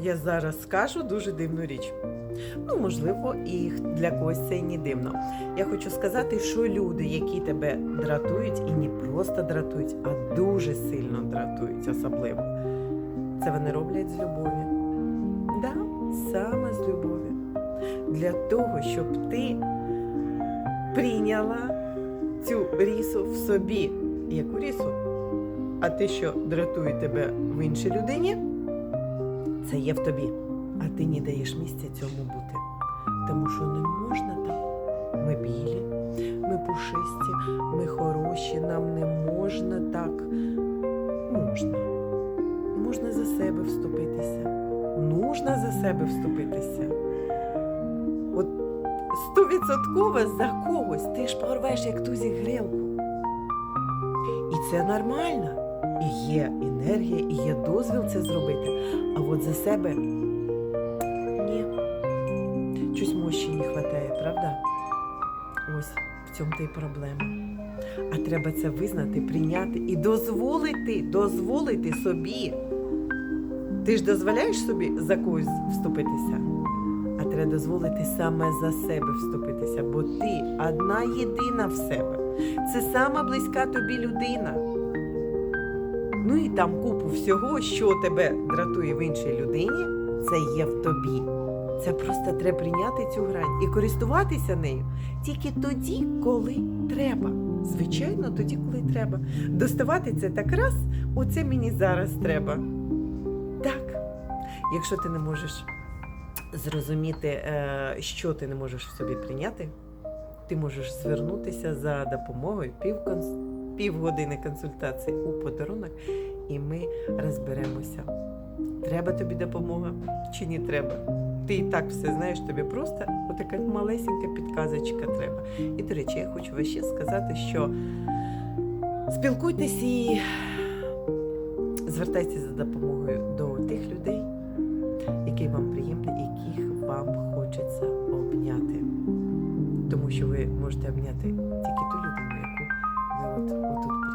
Я зараз скажу дуже дивну річ. Ну, можливо, і для когось це і не дивно. Я хочу сказати, що люди, які тебе дратують, і не просто дратують, а дуже сильно дратують, особливо. Це вони роблять з любові. Да, саме з любові. Для того, щоб ти прийняла цю рісу в собі. Яку рісу? А те, що дратує тебе в іншій людині, це є в тобі. А ти не даєш місця цьому бути. Тому що не можна так. Ми білі, ми пушисті, ми хороші, нам не можна так. Можна. Можна за себе вступитися. Нужно за себе вступитися. От стовідсотково за когось ти ж порвеш як тузі грілку. І це нормально. Є енергія, і є дозвіл це зробити. А от за себе ні. Щось мощі не вистачає, правда? Ось в цьому та й проблема. А треба це визнати, прийняти і дозволити, дозволити собі. Ти ж дозволяєш собі за когось вступитися, а треба дозволити саме за себе вступитися, бо ти одна єдина в себе. Це сама близька тобі людина. Ну і там купу всього, що тебе дратує в іншій людині, це є в тобі. Це просто треба прийняти цю грань і користуватися нею тільки тоді, коли треба. Звичайно, тоді, коли треба. Доставати це так раз, оце мені зараз треба. Так. Якщо ти не можеш зрозуміти, е, що ти не можеш в собі прийняти, ти можеш звернутися за допомогою півконс... півгодини консультації у подарунок, і ми розберемося. Треба тобі допомога чи не треба. Ти і так все знаєш, тобі просто отака малесенька підказочка треба. І, до речі, я хочу вам ще сказати, що спілкуйтесь і звертайтеся за допомогою до тих людей, які вам приємні, яких вам хочеться обняти. Тому що ви можете обняти от, отут.